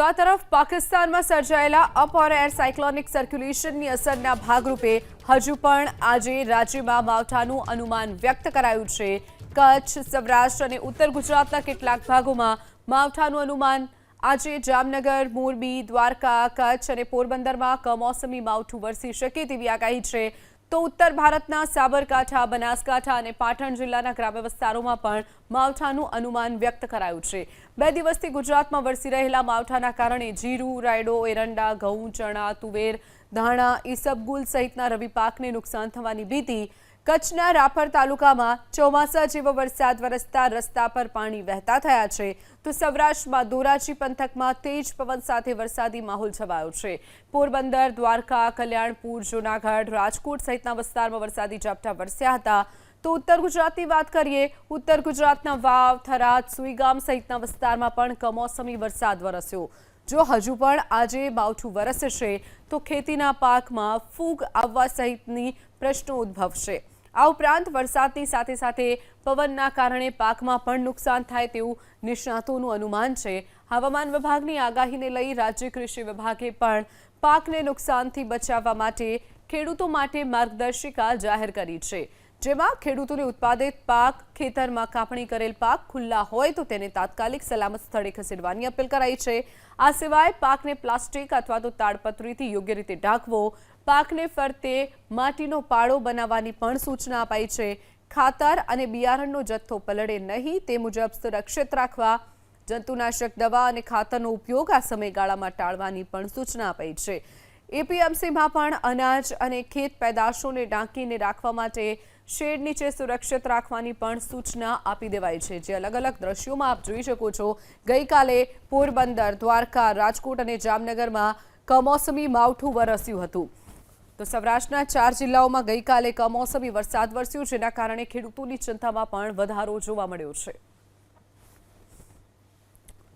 તો આ તરફ પાકિસ્તાનમાં સર્જાયેલા અપ એર સાયક્લોનિક સર્ક્યુલેશનની અસરના ભાગરૂપે હજુ પણ આજે રાજ્યમાં માવઠાનું અનુમાન વ્યક્ત કરાયું છે. કચ્છ, સૌરાષ્ટ્ર અને ઉત્તર ગુજરાતના કેટલાક ભાગોમાં માવઠાનું અનુમાન આજે જામનગર, મોરબી, દ્વારકા, કચ્છ અને પોરબંદરમાં કમોસમી માવઠું વરસી શકે તેવી આગાહી છે. તો ઉત્તર ભારતના સાબરકાંઠા, બનાસકાંઠા અને પાટણ જિલ્લાના ગ્રામ્ય વિસ્તારોમાં પણ માવઠાનું અનુમાન વ્યક્ત કરાયું છે. બે દિવસથી ગુજરાતમાં વરસી રહેલા માવઠાના કારણે જીરું, રાયડો, એરંડા, ઘઉં, ચણા, તુવેર, ધાણા ઈસબગુલ સહિતના રવિ પાકને નુકસાન થવાની ભીતિ કચ્છના રાપર તાલુકામાં ચોમાસા જેવો વરસાદ વરસતા રસ્તા પર પાણી વહેતા થયા છે. તો સૌરાષ્ટ્રમાં ધોરાજી પંથકમાં તેજ પવન સાથે વરસાદી માહોલ છવાયો છે. પોરબંદર, દ્વારકા, કલ્યાણપુર, જૂનાગઢ, રાજકોટ સહિતના વિસ્તારમાં વરસાદી ઝાપટા વરસ્યા હતા. તો ઉત્તર ગુજરાતની વાત કરીએ, ઉત્તર ગુજરાતના વાવ, થરાદ, સુઈગામ સહિતના વિસ્તારમાં પણ કમોસમી વરસાદ વરસ્યો. જો હજુ પણ આજે માવઠું વરસશે, તો ખેતીના પાકમાં ફૂગ આવવા સહિતની પ્રશ્નો ઉદ્ભવશે. આ ઉપરાંત વરસાદની સાથે સાથે પવનના કારણે પાકમાં પણ નુકસાન થાય તેવું નિષ્ણાતોનું અનુમાન છે. હવામાન વિભાગની આગાહીને લઈ રાજ્ય કૃષિ વિભાગે પણ પાકને નુકસાનથી બચાવવા માટે ખેડૂતો માટે માર્ગદર્શિકા જાહેર કરી છે. જેમાં ખેડૂતોને ઉત્પાદિત પાક, ખેતરમાં કાપણી કરેલ પાક ખુલ્લા હોય તો તેને તાત્કાલિક સલામત સ્થળે ખસેડવાની અપીલ કરાઈ છે. આ સિવાય પાકને પ્લાસ્ટિક અથવા તો તાડપત્રીથી યોગ્ય રીતે ઢાંકવો, પાકને ફરતે માટીનો પાળો બનાવવાની પણ સૂચના અપાઈ છે. ખાતર અને બિયારણનો જથ્થો પલળે નહીં તે મુજબ સુરક્ષિત રાખવા, જંતુનાશક દવા અને ખાતરનો ઉપયોગ આ સમયગાળામાં ટાળવાની પણ સૂચના અપાઈ છે. એપીએમસીમાં પણ અનાજ અને ખેત પેદાશોને ઢાંકીને રાખવા માટે શેડ નીચે સુરક્ષિત રાખવાની પણ સૂચના આપી દેવાઈ છે. જે અલગ અલગ દ્રશ્યોમાં આપ જોઈ શકો છો, ગઈકાલે પોરબંદર, દ્વારકા, રાજકોટ અને જામનગરમાં કમોસમી માવઠું વરસ્યું હતું. તો સૌરાષ્ટ્રના ચાર જિલ્લાઓમાં ગઈકાલે કમોસમી વરસાદ વરસ્યો, જેના કારણે ખેડૂતોની ચિંતામાં પણ વધારો જોવા મળ્યો છે.